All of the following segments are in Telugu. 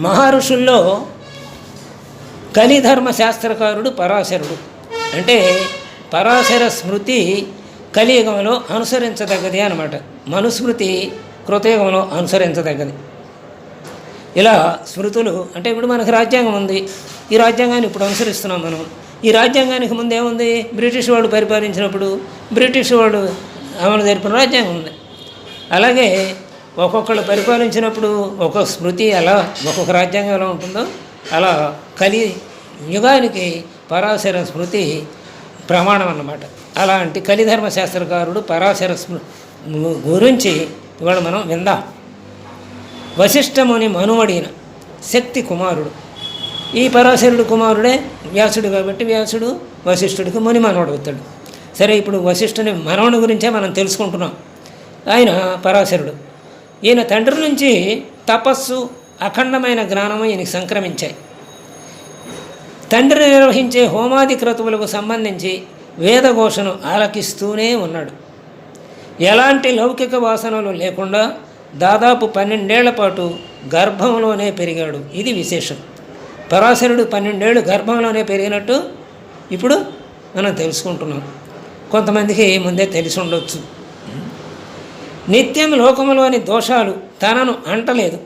మహర్షుల్లో కలిధర్మ శాస్త్రకారుడు పరాశరుడు. అంటే పరాశర స్మృతి కలియుగంలో అనుసరించదగ్గది అనమాట మనుస్మృతి కృతయుగంలో అనుసరించదగ్గది. ఇలా స్మృతులు అంటే ఇప్పుడు మనకు రాజ్యాంగం ఉంది. ఈ రాజ్యాంగాన్ని ఇప్పుడు అనుసరిస్తున్నాం మనం. ఈ రాజ్యాంగానికి ముందు ఏముంది? బ్రిటిష్ వాళ్ళు పరిపాలించినప్పుడు బ్రిటిష్ వాళ్ళు అమలు జరిపిన రాజ్యాంగం ఉంది. అలాగే ఒక్కొక్కళ్ళు పరిపాలించినప్పుడు ఒక్కొక్క స్మృతి ఎలా ఒక్కొక్క రాజ్యాంగం ఎలా ఉంటుందో అలా కలి యుగానికి పరాశర స్మృతి ప్రమాణం అన్నమాట. అలాంటి కలిధర్మ శాస్త్రకారుడు పరాశర స్మృ గురించి ఇవాళ మనం విందాం. వశిష్ఠముని మనుమడిన శక్తి కుమారుడు. ఈ పరాశరుడు కుమారుడే వ్యాసుడు కాబట్టి వ్యాసుడు వశిష్ఠుడికి ముని మనవడు అవుతాడు. సరే ఇప్పుడు వశిష్ఠుని మనవడి గురించే మనం తెలుసుకుంటున్నాం. ఆయన పరాశరుడు. ఈయన తండ్రి నుంచి తపస్సు అఖండమైన జ్ఞానము ఈయనకి సంక్రమించాయి. తండ్రి నిర్వహించే హోమాది క్రతువులకు సంబంధించి వేదఘోషను ఆలకిస్తూనే ఉన్నాడు. ఎలాంటి లౌకిక వాసనలు లేకుండా దాదాపు పన్నెండేళ్ళ పాటు గర్భంలోనే పెరిగాడు. ఇది విశేషం. పరాశరుడు పన్నెండేళ్ళు గర్భంలోనే పెరిగినట్టు ఇప్పుడు మనం తెలుసుకుంటున్నాం. కొంతమందికి ముందే తెలిసి ఉండొచ్చు. నిత్యం లోకంలోని దోషాలు తనను అంటలేదు.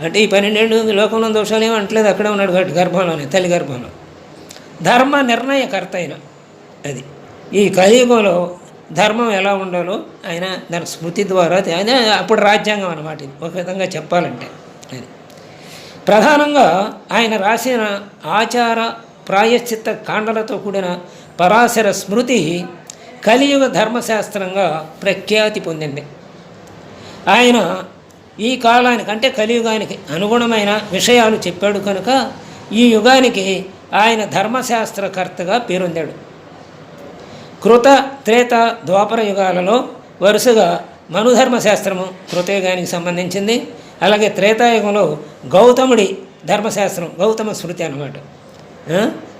అంటే ఈ పన్నెండేళ్ళు లోకంలో దోషాలు ఏమి అంటలేదు. అక్కడే ఉన్నాడు కాబట్టి గర్భంలోనే తల్లి గర్భంలో. ధర్మ నిర్ణయకర్త అయిన అది. ఈ కలియుగంలో ధర్మం ఎలా ఉండాలో ఆయన దాని స్మృతి ద్వారా ఆయన అప్పుడు రాజ్యాంగం అన్నమాట ఒక విధంగా చెప్పాలంటే అది. ప్రధానంగా ఆయన రాసిన ఆచార ప్రాయశ్చిత్త కాండలతో కూడిన పరాశర స్మృతి కలియుగ ధర్మశాస్త్రంగా ప్రఖ్యాతి పొందింది. ఆయన ఈ కాలానికి అంటే కలియుగానికి అనుగుణమైన విషయాలు చెప్పాడు కనుక ఈ యుగానికి ఆయన ధర్మశాస్త్రకర్తగా పేరొందాడు. కృత త్రేత ద్వాపర యుగాలలో వరుసగా మనుధర్మశాస్త్రము కృతయుగానికి సంబంధించింది. అలాగే త్రేతాయుగంలో గౌతముడి ధర్మశాస్త్రం గౌతమ స్మృతి అనమాట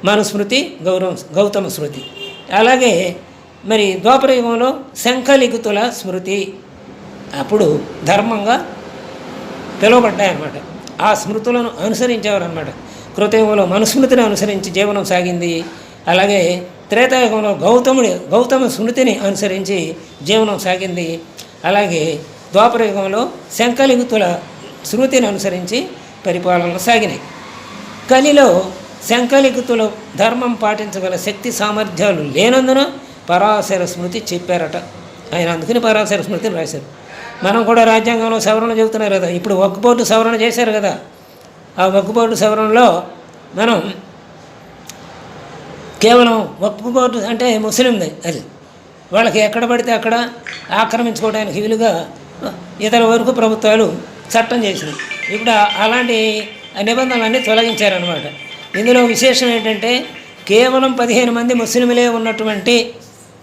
మనుస్మృతి గౌరవ గౌతమ స్మృతి. అలాగే మరి ద్వాపరయుగంలో శంఖలిఖితుల స్మృతి. అప్పుడు ధర్మంగా పిలువబడ్డాయన్నమాట. ఆ స్మృతులను అనుసరించేవారనమాట కృతయుగంలో మనుస్మృతిని అనుసరించి జీవనం సాగింది. అలాగే త్రేతాయుగంలో గౌతముడి గౌతమ స్మృతిని అనుసరించి జీవనం సాగింది. అలాగే ద్వాపరయుగంలో శంఖలిగుతుల స్మృతిని అనుసరించి పరిపాలన సాగినాయి. కలిలో శంఖలిఖితుల ధర్మం పాటించగల శక్తి సామర్థ్యాలు లేనందున పరాశర స్మృతి చెప్పారట. ఆయన అందుకని పరాశర స్మృతిని రాశారు. మనం కూడా రాజ్యాంగంలో సవరణ చెబుతున్నారు కదా. ఇప్పుడు ఒక్క బోర్డు సవరణ చేశారు కదా. ఆ ఒక్క బోర్డు సవరణలో మనం కేవలం వక్ఫ్ బోర్డు అంటే ముస్లింది అది. వాళ్ళకి ఎక్కడ పడితే అక్కడ ఆక్రమించుకోవడానికి వీలుగా ఇతర వరకు ప్రభుత్వాలు చట్టం చేసినాయి. ఇప్పుడు అలాంటి నిబంధనలన్నీ తొలగించారనమాట ఇందులో విశేషం ఏంటంటే కేవలం పదిహేను మంది ముస్లింలే ఉన్నటువంటి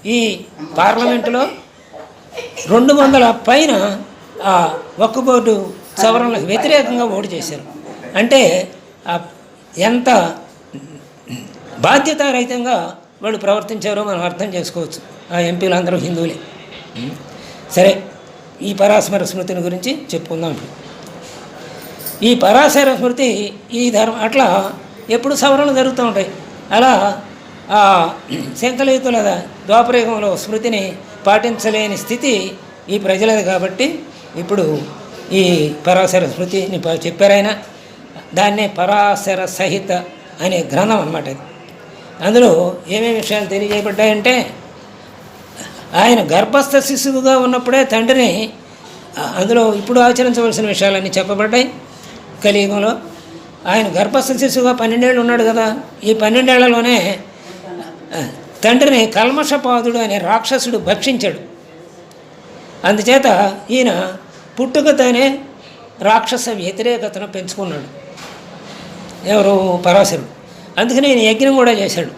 ఈ పార్లమెంటులో రెండు వందల పైన ఆ వక్ఫ్ బోర్డు సవరణలకు వ్యతిరేకంగా ఓటు చేశారు. అంటే ఎంత బాధ్యతారహితంగా వాళ్ళు ప్రవర్తించారో మనం అర్థం చేసుకోవచ్చు. ఆ ఎంపీలు అందరూ హిందువులే. సరే ఈ పరాశర స్మృతిని గురించి చెప్పుకుందాం ఇప్పుడు. ఈ పరాశర స్మృతి ఈ ధర్మం అట్లా ఎప్పుడు సవరణలు జరుగుతూ ఉంటాయి. అలా శంకలయుతుల ద్వాపరేగంలో ద్వాపరయుగంలో స్మృతిని పాటించలేని స్థితి ఈ ప్రజలది కాబట్టి ఇప్పుడు ఈ పరాశర స్మృతిని చెప్పారైనా చెప్పారాయన దాన్నే పరాశర సహిత అనే గ్రంథం అన్నమాట అందులో ఏమేమి విషయాలు తెలియజేయబడ్డాయంటే ఆయన గర్భస్థ శిశువుగా ఉన్నప్పుడే తండ్రిని అందులో ఇప్పుడు ఆచరించవలసిన విషయాలన్నీ చెప్పబడ్డాయి. కలియుగంలో ఆయన గర్భస్థ శిశువుగా పన్నెండేళ్ళు ఉన్నాడు కదా. ఈ పన్నెండేళ్ళలోనే తండ్రిని కల్మషపాదుడు అనే రాక్షసుడు భక్షించాడు. అందుచేత ఈయన పుట్టుకతోనే రాక్షస వ్యతిరేకతను పెంచుకున్నాడు. ఎవరు పరాశరుడు. అందుకని ఈయన యజ్ఞం కూడా చేశాడు.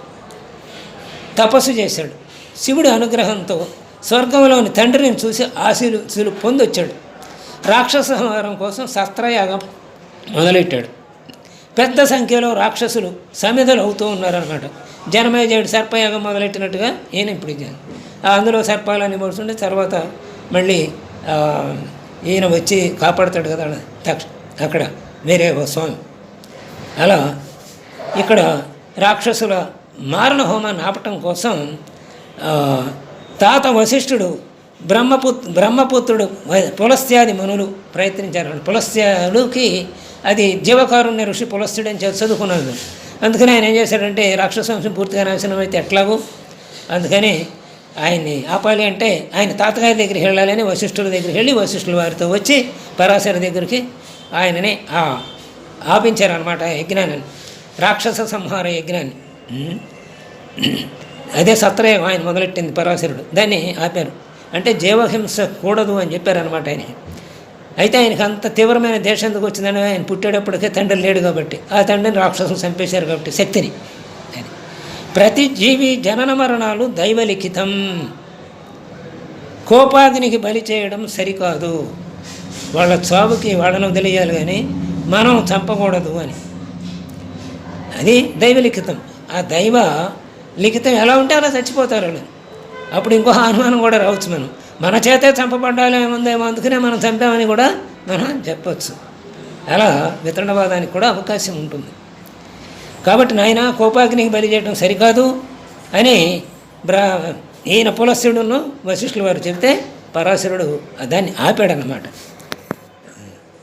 తపస్సు చేశాడు. శివుడి అనుగ్రహంతో స్వర్గంలోని తండ్రిని చూసి ఆశీస్సులు పొందొచ్చాడు. రాక్షస సంహారం కోసం శస్త్రయాగం మొదలెట్టాడు. పెద్ద సంఖ్యలో రాక్షసులు సమిధలు అవుతూ ఉన్నారనమాట జనమేజయుడు సర్పయాగం మొదలెట్టినట్టుగా ఈయన ఇప్పుడు అందులో సర్పాలని పడుతుంటే తర్వాత మళ్ళీ ఈయన వచ్చి కాపాడతాడు కదా తక్ష అక్కడ వేరే స్వామి. అలా ఇక్కడ రాక్షసుల మారణ హోమాన్ని ఆపటం కోసం తాత వశిష్ఠుడు బ్రహ్మపుత్ బ్రహ్మపుత్రుడు పులస్త్యాది మునులు ప్రయత్నించారు. పులస్త్యాలుకి అది జీవకారుణ్య ఋషి పులస్త్యుడు అని చెప్పి చదువుకున్నాడు. అందుకని ఆయన ఏం చేశాడంటే రాక్షసవంశం పూర్తిగా నాశనం అయితే ఎట్లాగో? అందుకని ఆయన్ని ఆపాలి అంటే ఆయన తాతగారి దగ్గరికి వెళ్ళాలని వశిష్ఠుల దగ్గరికి వెళ్ళి వశిష్ఠుల వారితో వచ్చి పరాశర దగ్గరికి ఆయనని ఆపించారనమాట యజ్ఞాన్ని. రాక్షస సంహార యజ్ఞాన్ని. అదే సత్రయం ఆయన మొదలెట్టింది పరాశరుడు. దాన్ని ఆపారు. అంటే జీవహింస కూడదు అని చెప్పారనమాట ఆయన. అయితే ఆయనకి అంత తీవ్రమైన దేశం ఎందుకు వచ్చిందని ఆయన పుట్టేటప్పటికే తండ్రి లేడు కాబట్టి. ఆ తండ్రిని రాక్షసులు చంపేశారు కాబట్టి శక్తిని. ప్రతి జీవి జనన మరణాలు దైవలిఖితం. కోపాగ్నికి బలి చేయడం సరికాదు. వాళ్ళ చావుకి వాళ్ళను తెలియాలి కానీ మనం చంపకూడదు అని. అది దైవలిఖితం. ఆ దైవ లిఖితం ఎలా ఉంటే అలా చచ్చిపోతారు వాళ్ళు. అప్పుడు ఇంకో అనుమానం కూడా రావచ్చు మనం. మన చేతే చంపబడ్డాలేముందేమో అందుకనే మనం చంపామని కూడా మనం చెప్పచ్చు. అలా వితరణవాదానికి కూడా అవకాశం ఉంటుంది. కాబట్టి నాయన కోపాగ్నికి బలి చేయడం సరికాదు అని బ్రా ఈయన పులస్యుడును వశిష్ఠుల వారు చెబితే పరాశరుడు దాన్ని ఆపాడనమాట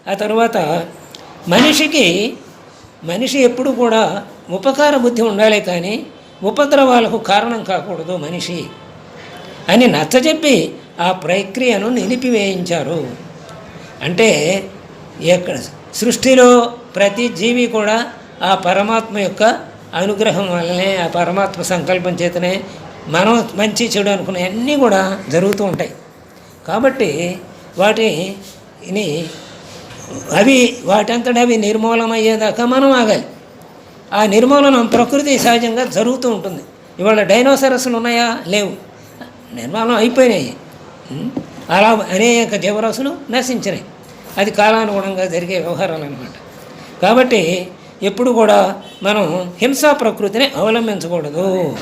ఆ తర్వాత మనిషికి మనిషి ఎప్పుడు కూడా ఉపకార బుద్ధి ఉండాలి కానీ ఉపద్రవాలకు కారణం కాకూడదు మనిషి. అని నచ్చజెప్పి ఆ ప్రక్రియను నిలిపివేయించారు. అంటే ఎక్కడ సృష్టిలో ప్రతి జీవి కూడా ఆ పరమాత్మ యొక్క అనుగ్రహం వల్లనే ఆ పరమాత్మ సంకల్పం చేతనే మనం మంచి చెడు అనుకునే అన్నీ కూడా జరుగుతూ ఉంటాయి. కాబట్టి వాటిని అవి వాటంతట అవి నిర్మూలమయ్యేదాకా మనం ఆగాలి. ఆ నిర్మూలనం ప్రకృతి సహజంగా జరుగుతూ ఉంటుంది. ఇవాళ డైనోసరస్లు ఉన్నాయా? లేవు. నిర్మాణం అయిపోయినాయి. అలా అనేక జీవరాశులు నశించినాయి. అది కాలానుగుణంగా జరిగే వ్యవహారాలు అనమాట కాబట్టి ఎప్పుడు కూడా మనం హింసా ప్రకృతిని అవలంబించకూడదు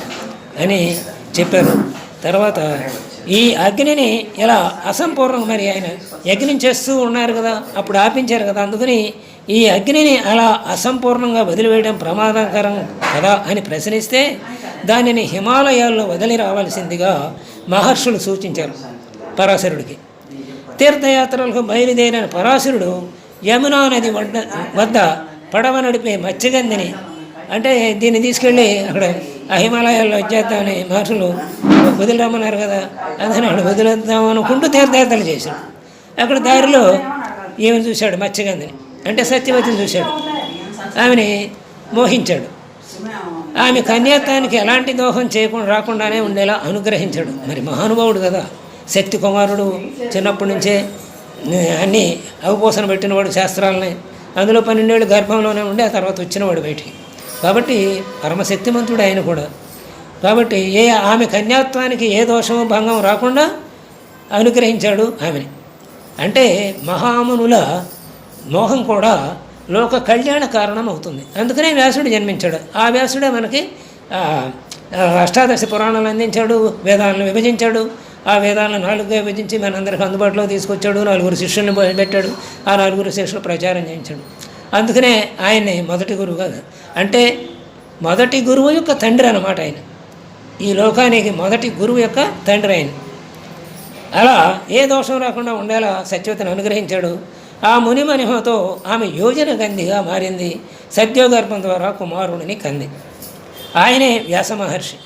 అని చెప్పారు. తర్వాత ఈ అగ్నిని ఇలా అసంపూర్ణం మరి ఆయన యజ్ఞం చేస్తూ ఉన్నారు కదా అప్పుడు ఆపించారు కదా అందుకని ఈ అగ్నిని అలా అసంపూర్ణంగా వదిలివేయడం ప్రమాదకరం కదా అని ప్రశ్నిస్తే దానిని హిమాలయాల్లో వదిలి రావాల్సిందిగా మహర్షులు సూచించారు పరాశరుడికి. తీర్థయాత్రలకు బయలుదేరిన పరాశరుడు యమునా నది వడ్డ వద్ద పడవ నడిపే మత్స్యగంధిని అంటే దీన్ని తీసుకెళ్ళి అక్కడ ఆ హిమాలయాల్లో వచ్చేద్దామని మహర్షులు వదిలిరమ్మన్నారు కదా అందుకని అక్కడ వదిలేద్దాం అనుకుంటూ తీర్థయాత్రలు చేశాడు అక్కడ దారిలో ఈమెను చూశాడు మత్స్యగంధిని. అంటే సత్యవతిని చూశాడు. ఆమెని మోహించాడు. ఆమె కన్యాత్వానికి ఎలాంటి దోహం చేయకుండా రాకుండానే ఉండేలా అనుగ్రహించాడు. మరి మహానుభావుడు కదా. శక్తి కుమారుడు చిన్నప్పటి నుంచే అన్ని అన్నీ అవపోసన పెట్టినవాడు శాస్త్రాలని. అందులో పన్నెండేళ్ళు గర్భంలోనే ఉండి ఆ తర్వాత వచ్చినవాడు బయటికి. కాబట్టి పరమశక్తిమంతుడు ఆయన కూడా. కాబట్టి ఏ ఆమె కన్యాత్వానికి ఏ దోషము భంగం రాకుండా అనుగ్రహించాడు ఆమెని. అంటే మహామునుల మోహం కూడా లోక కళ్యాణ కారణం అవుతుంది అందుకనే వ్యాసుడు జన్మించాడు. ఆ వ్యాసుడే మనకి అష్టాదశ పురాణాలు అందించాడు వేదాలను విభజించాడు. ఆ వేదాలను నాలుగుగా విభజించి మనందరికి అందుబాటులో తీసుకొచ్చాడు నలుగురు శిష్యులను పెట్టాడు ఆ నలుగురు శిష్యులు ప్రచారం చేయించాడు. అందుకనే ఆయన్ని మొదటి గురువు కాదు. అంటే మొదటి గురువు యొక్క తండ్రి అనమాట ఆయన. ఈ లోకానికి మొదటి గురువు యొక్క తండ్రి ఆయన. అలా ఏ దోషం రాకుండా ఉండేలా సత్యవతను అనుగ్రహించాడు. ఆ మునిమనిహతో ఆమె యోజన గంధిగా మారింది. సత్యోగర్భం ద్వారా కుమారుడిని కంది. ఆయనే వ్యాస మహర్షి.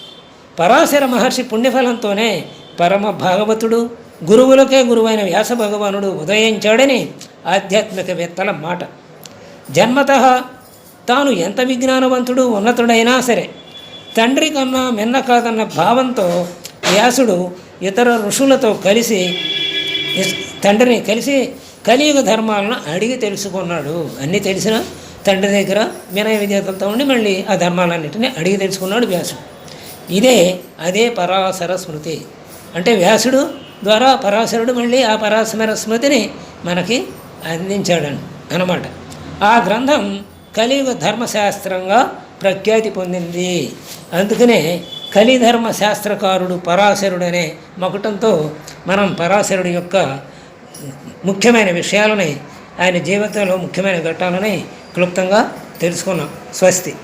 పరాశర మహర్షి పుణ్యఫలంతోనే పరమ భాగవతుడు గురువులకే గురువైన వ్యాస భగవానుడు ఉదయించాడని ఆధ్యాత్మికవేత్తల మాట. జన్మత తాను ఎంత విజ్ఞానవంతుడు ఉన్నతుడైనా సరే తండ్రి కన్నా మిన్న కాదన్న భావంతో వ్యాసుడు ఇతర ఋషులతో కలిసి తండ్రిని కలిసి కలియుగ ధర్మాలను అడిగి తెలుసుకున్నాడు. అన్నీ తెలిసిన తండ్రి దగ్గర వినయ విజేతలతో ఉండి మళ్ళీ ఆ ధర్మాలన్నింటినీ అడిగి తెలుసుకున్నాడు వ్యాసుడు. ఇదే అదే పరాశర స్మృతి. అంటే వ్యాసుడు ద్వారా పరాశరుడు మళ్ళీ ఆ పరాశర స్మృతిని మనకి అందించాడని అన్నమాట. ఆ గ్రంథం కలియుగ ధర్మశాస్త్రంగా ప్రఖ్యాతి పొందింది. అందుకనే కలిధర్మ శాస్త్రకారుడు పరాశరుడు అనే మకుటంతో మనం పరాశరుడు యొక్క ముఖ్యమైన విషయాలని ఆయన జీవితంలో ముఖ్యమైన ఘట్టాలని క్లుప్తంగా తెలుసుకున్నాం. స్వస్తి.